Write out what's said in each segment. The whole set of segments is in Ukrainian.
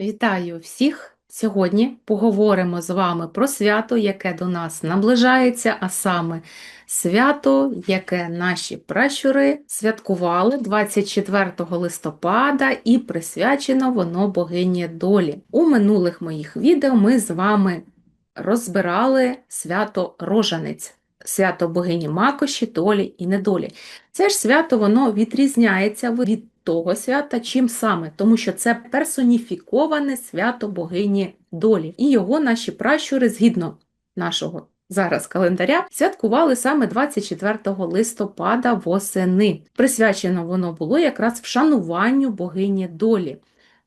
Вітаю всіх! Сьогодні поговоримо з вами про свято, яке до нас наближається, а саме свято, яке наші пращури святкували 24 листопада і присвячено воно богині долі. У минулих моїх відео ми з вами розбирали свято Рожанець, свято богині Макоші, долі і недолі. Це ж свято воно відрізняється від того свята, чим саме, тому що це персоніфіковане свято богині долі. І його наші пращури, згідно нашого зараз календаря, святкували саме 24 листопада восени. Присвячено воно було якраз вшануванню богині долі.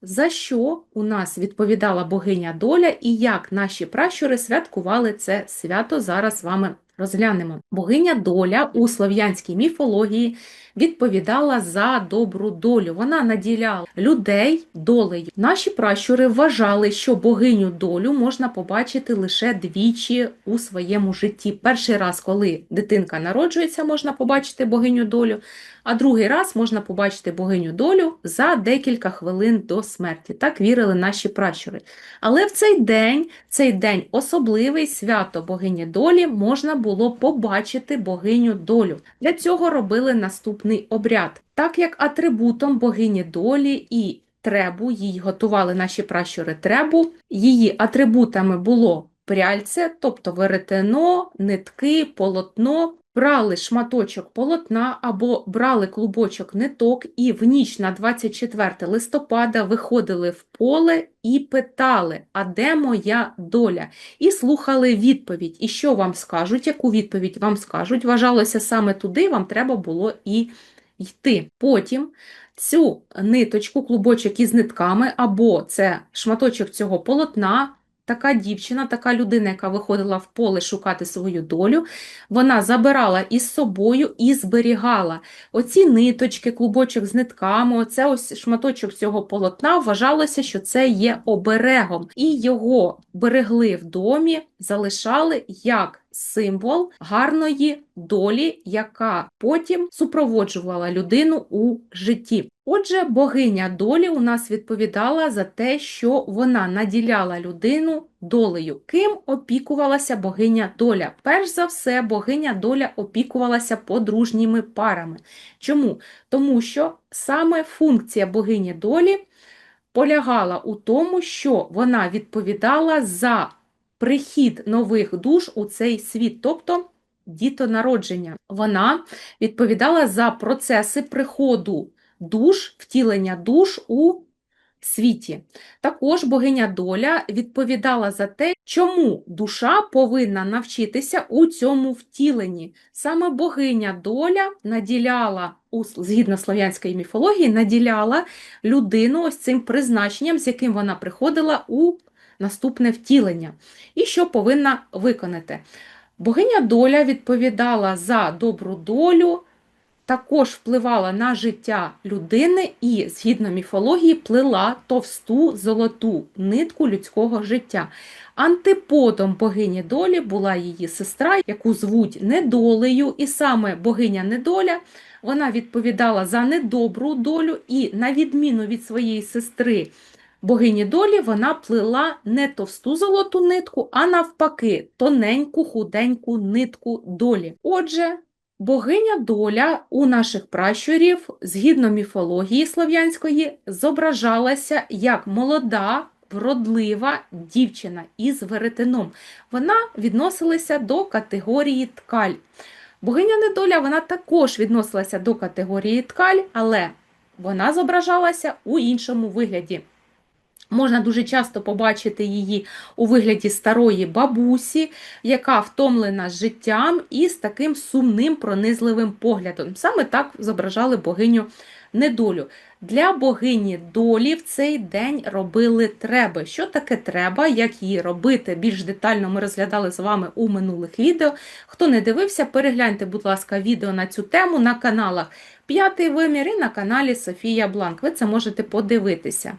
За що у нас відповідала богиня доля і як наші пращури святкували це свято, зараз з вами розглянемо. Богиня доля у слов'янській міфології відповідала за добру долю. Вона наділяла людей долею. Наші пращури вважали, що богиню долю можна побачити лише двічі у своєму житті. Перший раз, коли дитинка народжується, можна побачити богиню долю. А другий раз можна побачити богиню долю за декілька хвилин до смерті. Так вірили наші пращури. Але в цей день, цей день особливий свято богині долі, можна було побачити богиню долю. Для цього робили наступний обряд. Так як атрибутом богині долі і требу, їй готували наші пращури требу, її атрибутами було пряльце, тобто веретено, нитки, полотно. Брали шматочок полотна або брали клубочок ниток і в ніч на 24 листопада виходили в поле і питали, а де моя доля? І слухали відповідь. І що вам скажуть, яку відповідь вам скажуть? Вважалося саме туди, вам треба було і йти. Потім цю ниточку, клубочок із нитками, або це шматочок цього полотна. Така дівчина, така людина, яка виходила в поле шукати свою долю, вона забирала із собою і зберігала оці ниточки, клубочок з нитками, оце ось шматочок цього полотна, вважалося, що це є оберегом. І його берегли в домі, залишали як символ гарної долі, яка потім супроводжувала людину у житті. Отже, богиня долі у нас відповідала за те, що вона наділяла людину долею. Ким опікувалася богиня доля? Перш за все, богиня доля опікувалася подружніми парами. Чому? Тому що саме функція богині долі полягала у тому, що вона відповідала за прихід нових душ у цей світ, тобто дітонародження. Вона відповідала за процеси приходу душ, втілення душ у світі. Також богиня доля відповідала за те, чому душа повинна навчитися у цьому втіленні. Саме богиня доля наділяла, згідно слов'янської міфології, наділяла людину ось цим призначенням, з яким вона приходила у наступне втілення. І що повинна виконати. Богиня доля відповідала за добру долю також впливала на життя людини і, згідно міфології, плела товсту золоту нитку людського життя. Антиподом богині долі була її сестра, яку звуть недолею, і саме богиня недоля вона відповідала за недобру долю, і, на відміну від своєї сестри, богині долі вона плела не товсту золоту нитку, а навпаки, тоненьку, худеньку нитку долі. Отже, Богиня доля у наших пращурів, згідно міфології слов'янської, зображалася як молода, вродлива дівчина із веретеном. Вона відносилася до категорії ткаль. Богиня недоля вона також відносилася до категорії ткаль, але вона зображалася у іншому вигляді. Можна дуже часто побачити її у вигляді старої бабусі, яка втомлена життям і з таким сумним, пронизливим поглядом. Саме так зображали богиню недолю. Для богині долі в цей день робили треба. Що таке треба, як її робити? Більш детально ми розглядали з вами у минулих відео. Хто не дивився, перегляньте, будь ласка, відео на цю тему на каналах П'ятий вимір і на каналі Софія Бланк. Ви це можете подивитися.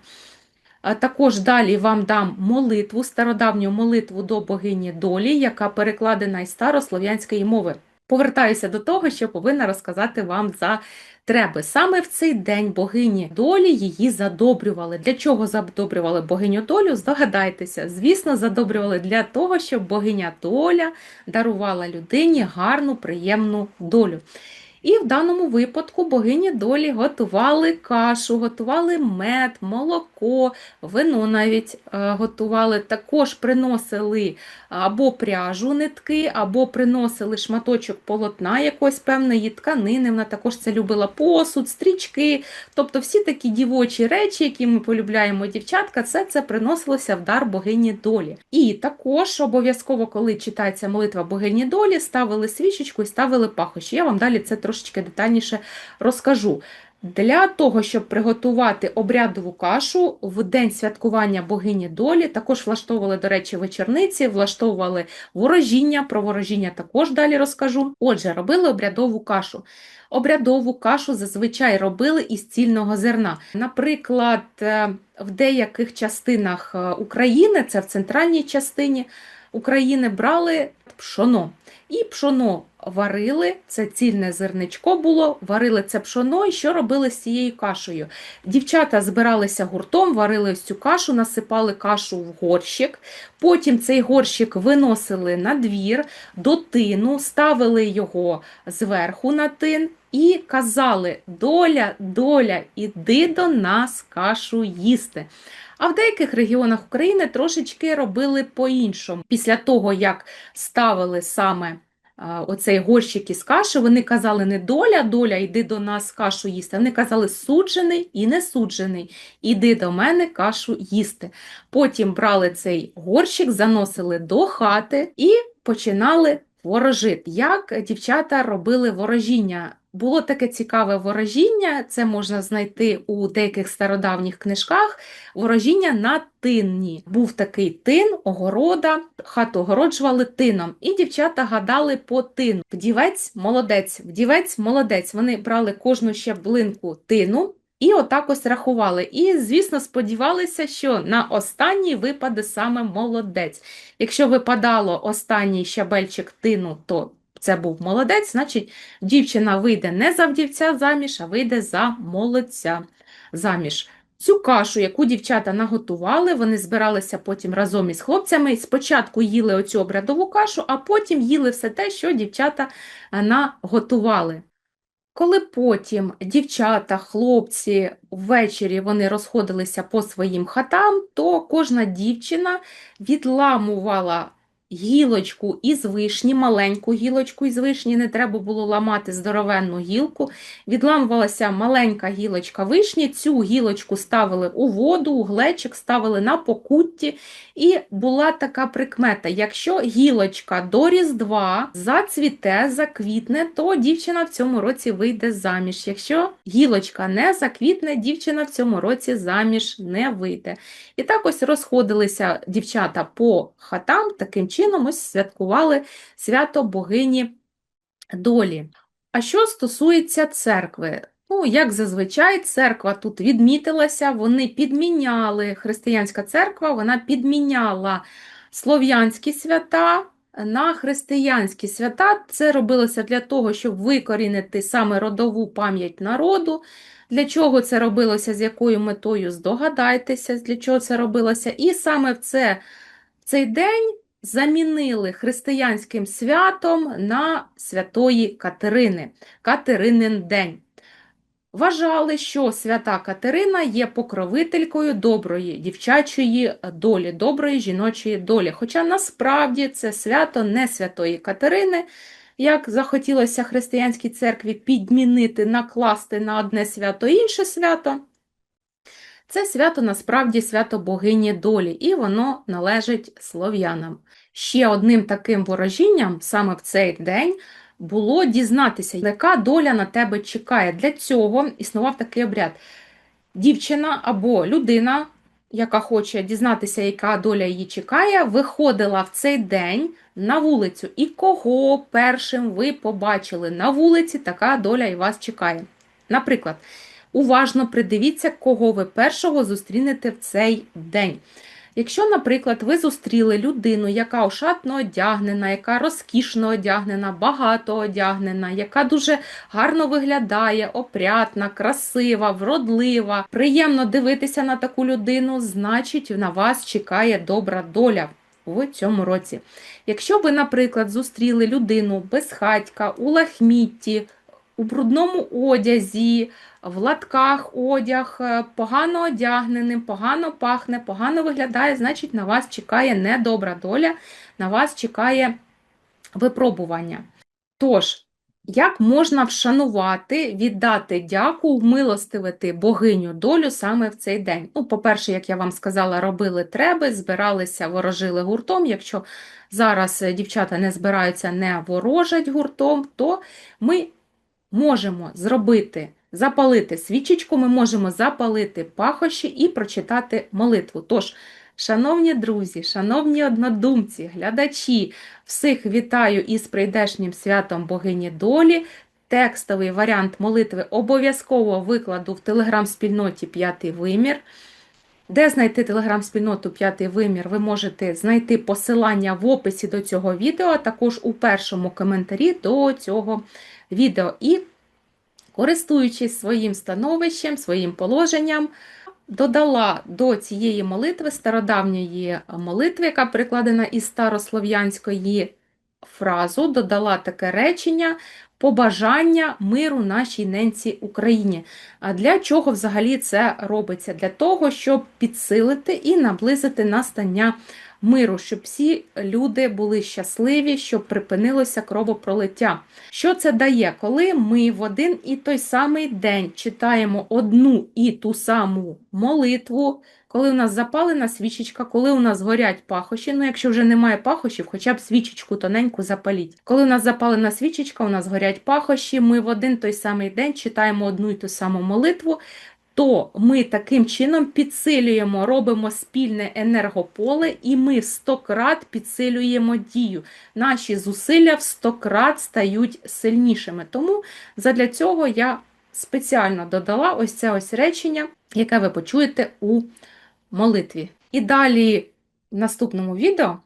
Також далі вам дам молитву, стародавню молитву до богині долі, яка перекладена із старослов'янської мови. Повертаюся до того, що повинна розказати вам за треба. Саме в цей день богині долі її задобрювали. Для чого задобрювали богиню долю? Здогадайтеся, звісно, задобрювали для того, щоб богиня доля дарувала людині гарну, приємну долю. І в даному випадку богині долі готували кашу, готували мед, молоко, вино навіть е, готували. Також приносили або пряжу нитки, або приносили шматочок полотна якоїсь певної тканини. Вона також це любила посуд, стрічки. Тобто всі такі дівочі речі, які ми полюбляємо дівчатка, це це приносилося в дар богині долі. І також обов'язково, коли читається молитва богині долі, ставили свічечку і ставили пахощі. Я вам далі це трошечки детальніше розкажу. Для того, щоб приготувати обрядову кашу в день святкування богині долі, також влаштовували, до речі, вечорниці, влаштовували ворожіння. Про ворожіння також далі розкажу. Отже, робили обрядову кашу. Обрядову кашу зазвичай робили із цільного зерна. Наприклад, е, в деяких частинах е, України, це в центральній частині України, брали пшоно. І пшоно варили, це цільне зерничко було, варили це пшоно, і що робили з цією кашею? Дівчата збиралися гуртом, варили ось цю кашу, насипали кашу в горщик, потім цей горщик виносили на двір, до тину, ставили його зверху на тин. І казали: доля, доля, іди до нас кашу їсти. А в деяких регіонах України трошечки робили по-іншому. Після того, як ставили саме оцей горщик із каші, вони казали не доля, доля, йди до нас кашу їсти. Вони казали суджений і не суджений, іди до мене кашу їсти. Потім брали цей горщик, заносили до хати і починали ворожити. Як дівчата робили ворожіння? Було таке цікаве ворожіння, це можна знайти у деяких стародавніх книжках. Ворожіння на тинні. Був такий тин, огорода, хату огороджували тином, і дівчата гадали по тину. Вдівець молодець, вдівець молодець. Вони брали кожну щеблинку тину. І отак ось рахували. І, звісно, сподівалися, що на останній випаде саме молодець. Якщо випадало останній щабельчик тину, то це був молодець, значить дівчина вийде не за вдівця заміж, а вийде за молодця заміж. Цю кашу, яку дівчата наготували, вони збиралися потім разом із хлопцями. Спочатку їли оцю обрядову кашу, а потім їли все те, що дівчата е, наготували. Коли потім дівчата, хлопці ввечері вони розходилися по своїм хатам, то кожна дівчина відламувала гілочку із вишні, маленьку гілочку із вишні, не треба було ламати здоровенну гілку. Відламувалася маленька гілочка вишні, цю гілочку ставили у воду, у глечик, ставили на покутті. І була така прикмета: якщо гілочка до Різдва зацвіте, заквітне, то дівчина в цьому році вийде заміж. Якщо гілочка не заквітне, дівчина в цьому році заміж не вийде. І так ось розходилися дівчата по хатам таким чином ось святкували свято богині долі. А що стосується церкви, ну, як зазвичай, церква тут відмітилася, вони підміняли, християнська церква вона підміняла слов'янські свята на християнські свята. Це робилося для того, щоб викорінити саме родову пам'ять народу. Для чого це робилося, з якою метою здогадайтеся, для чого це робилося. І саме в це, в цей день замінили християнським святом на святої Катерини, Катеринин день. Вважали, що свята Катерина є покровителькою доброї дівчачої долі, доброї жіночої долі. Хоча насправді це свято не святої Катерини, як захотілося християнській церкві підмінити, накласти на одне свято інше свято. Це свято насправді свято богині долі, і воно належить слов'янам. Ще одним таким ворожінням саме в цей день було дізнатися, яка доля на тебе чекає. Для цього існував такий обряд. Дівчина або людина, яка хоче дізнатися, яка доля її чекає, виходила в цей день на вулицю. І кого першим ви побачили на вулиці, така доля і вас чекає. Наприклад, уважно придивіться, кого ви першого зустрінете в цей день. Якщо, наприклад, ви зустріли людину, яка ошатно одягнена, яка розкішно одягнена, багато одягнена, яка дуже гарно виглядає, опрятна, красива, вродлива, приємно дивитися на таку людину, значить на вас чекає добра доля в цьому році. Якщо ви, наприклад, зустріли людину безхатька, у лахмітті, у брудному одязі, в латках одяг, е, погано одягненим, погано пахне, погано виглядає, значить на вас чекає недобра доля, на вас чекає випробування. Тож, як можна вшанувати, віддати дяку, вмилостивити богиню долю саме в цей день? Ну, по-перше, як я вам сказала, робили треби, збиралися, ворожили гуртом. Якщо зараз е, дівчата не збираються, не ворожать гуртом, то ми можемо зробити, запалити свічечку, ми можемо запалити пахощі і прочитати молитву. Тож, шановні друзі, шановні однодумці, глядачі, всіх вітаю із прийдешнім святом богині долі. Текстовий варіант молитви обов'язково викладу в телеграм-спільноті П'ятий вимір. Де знайти телеграм-спільноту П'ятий вимір, ви можете знайти посилання в описі до цього відео, а також у першому коментарі до цього відео. І, користуючись своїм становищем, своїм положенням, додала до цієї молитви стародавньої молитви, яка перекладена із старослов'янської фразу, додала таке речення. Побажання миру нашій ненці Україні. А для чого взагалі це робиться? Для того, щоб підсилити і наблизити настання миру, щоб всі люди були щасливі, щоб припинилося кровопролиття. Що це дає? Коли ми в один і той самий день читаємо одну і ту саму молитву, коли у нас запалена свічечка, коли у нас горять пахощі, ну якщо вже немає пахощів, хоча б свічечку тоненьку запаліть. Коли у нас запалена свічечка, у нас горять пахощі, ми в один той самий день читаємо одну і ту саму молитву, то ми таким чином підсилюємо, робимо спільне енергополе, і ми в 100 крат підсилюємо дію. Наші зусилля в 100 крат стають сильнішими. Тому задля цього я спеціально додала ось це ось речення, яке ви почуєте у молитві. І далі в наступному відео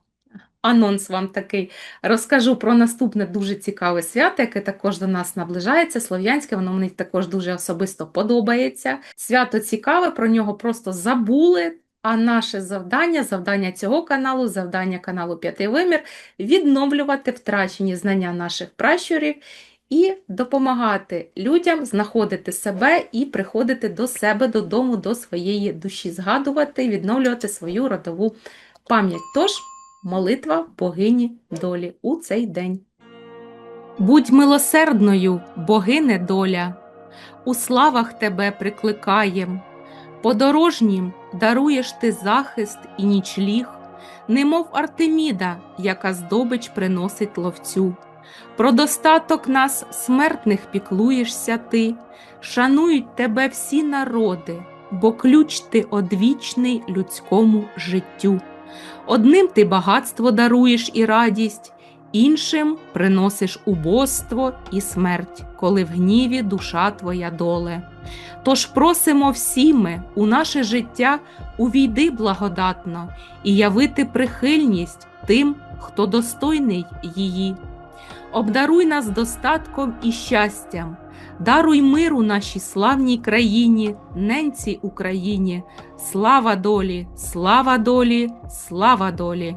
анонс вам такий. Розкажу про наступне дуже цікаве свято, яке також до нас наближається. Слов'янське, воно мені також дуже особисто подобається. Свято цікаве, про нього просто забули. А наше завдання, завдання цього каналу, завдання каналу П'ятий Вимір відновлювати втрачені знання наших пращурів і допомагати людям знаходити себе і приходити до себе додому, до своєї душі, згадувати, відновлювати свою родову пам'ять. Тож, молитва богині долі у цей день. Будь милосердною, богине доля, у славах тебе прикликаєм, подорожнім даруєш ти захист і нічліг, немов Артеміда, яка здобич приносить ловцю. Про достаток нас, смертних, піклуєшся ти, шанують тебе всі народи, бо ключ ти одвічний людському життю. Одним ти багатство даруєш і радість, іншим приносиш убоство і смерть, коли в гніві душа твоя доле. Тож просимо всі ми у наше життя увійди благодатно і явити прихильність тим, хто достойний її. Обдаруй нас достатком і щастям, даруй миру нашій славній країні, ненці Україні, слава долі, слава долі, слава долі!